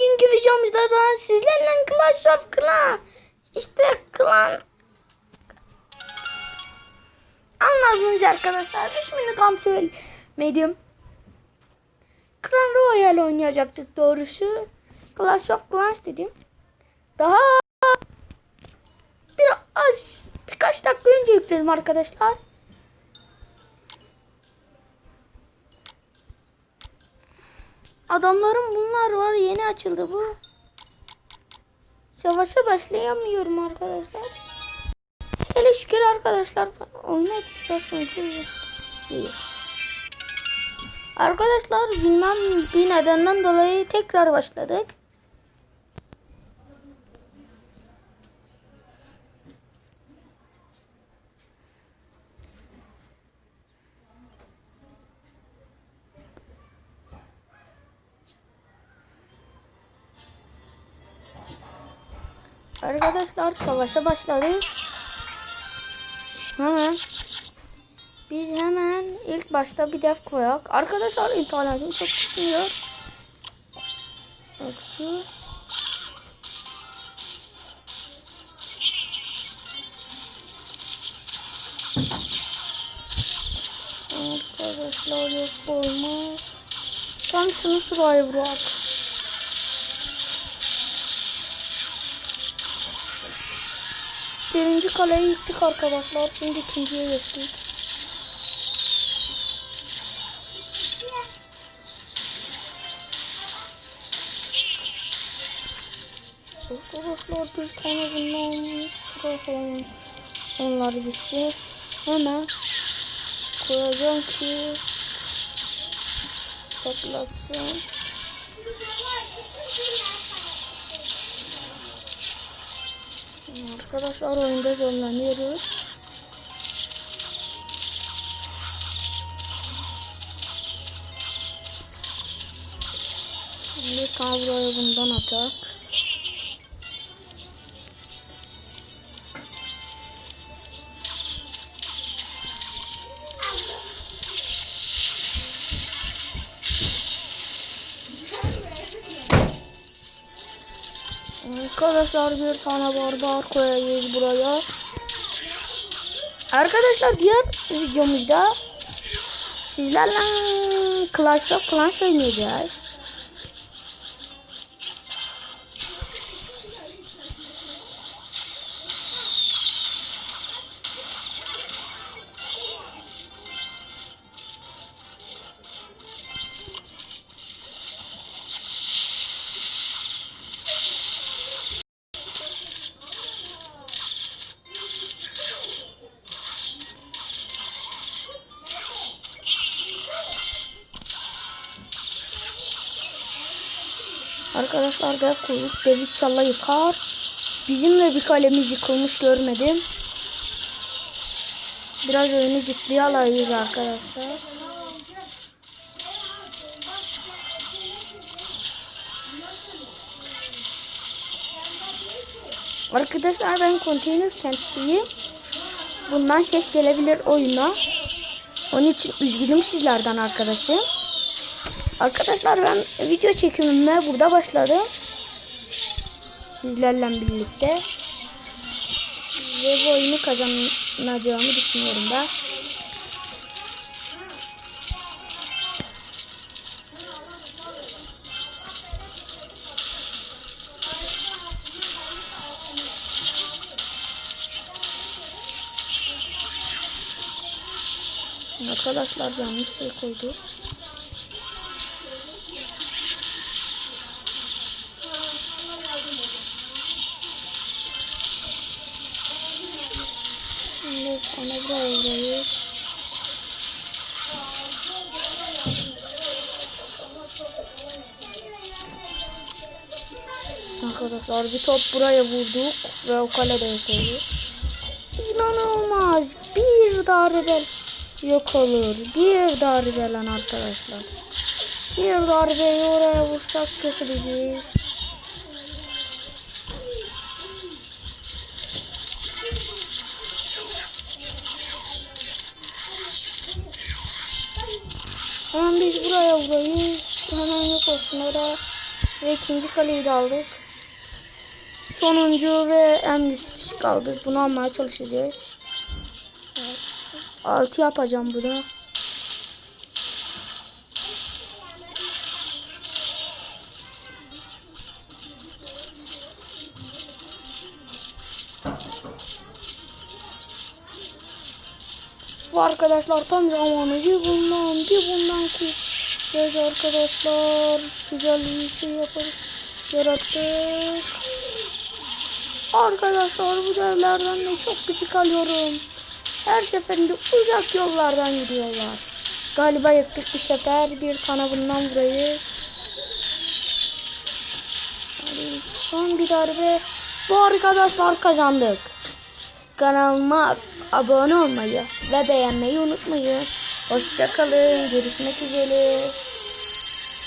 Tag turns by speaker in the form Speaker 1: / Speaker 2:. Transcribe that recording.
Speaker 1: bugünkü videomuzda da sizlerle Clash of Clan işte Clan anladınız arkadaşlar ismini tam söylemedim. Clan Royale oynayacaktık doğrusu. Clash of Clans dedim. Daha bir az birkaç dakika önce yükledim arkadaşlar. Adamların bunlar var yeni açıldı bu. Savaşa başlayamıyorum arkadaşlar. Hele şükür arkadaşlar oynadıktan sonra iyi. Arkadaşlar bilmem bir nedenden dolayı tekrar başladık. Arkadaşlar savaşa başladık. Hemen biz hemen ilk başta bir def koyak. Arkadaşlar internetim çok tutmuyor. Bak şu. Arkadaşlar yok olmaz. Tam şunu bırak. Birinci kaleyi yıktık arkadaşlar. Şimdi ikinciye geçtik. Arkadaşlar bir tane bundan falan onlar gitsin. Hemen koyacağım ki patlatsın. Arkadaşlar oyunda zorlanıyoruz. Şimdi kabloyu bundan atak. Arkadaşlar bir tane barbar koyacağız buraya. Arkadaşlar diğer videomuzda sizlerle Clash of Clans oynayacağız. Arkadaşlar da kuyruk deviz çalla yıkar. Bizim de bir kalemiz yıkılmış görmedim. Biraz oyunu ciddiye alayız arkadaşlar. Arkadaşlar ben konteyner kentliyim. Bundan ses gelebilir oyuna. Onun için üzgünüm sizlerden arkadaşım. Arkadaşlar ben video çekimime burada başladım. Sizlerle birlikte. Ve bu oyunu kazanacağımı düşünüyorum ben. Arkadaşlar yanlış şey koydu. Şimdi sana buradayız. Arkadaşlar bir top buraya vurduk ve o kalede yapıyoruz. İnanılmaz. Bir darbe yok olur. Bir darbe lan arkadaşlar. Bir darbeyi oraya vursak götüreceğiz. Hemen biz buraya vurayız. Hemen yok olsun oraya. Ve ikinci kaleyi de aldık. Sonuncu ve en güçlü kaldı. Bunu almaya çalışacağız. Altı yapacağım bunu. Arkadaşlar tam zamanı. Bir bundan bir bundan biz arkadaşlar güzel bir şey yaparız yarattık. Arkadaşlar bu devlerden de çok küçük alıyorum. Her seferinde uzak yollardan gidiyorlar. Galiba yıktık bir sefer bir tane bundan burayı. Hadi son bir darbe. Bu arkadaşlar kazandık. Kanalıma abone olmayı ve beğenmeyi unutmayın. Hoşçakalın. Görüşmek üzere.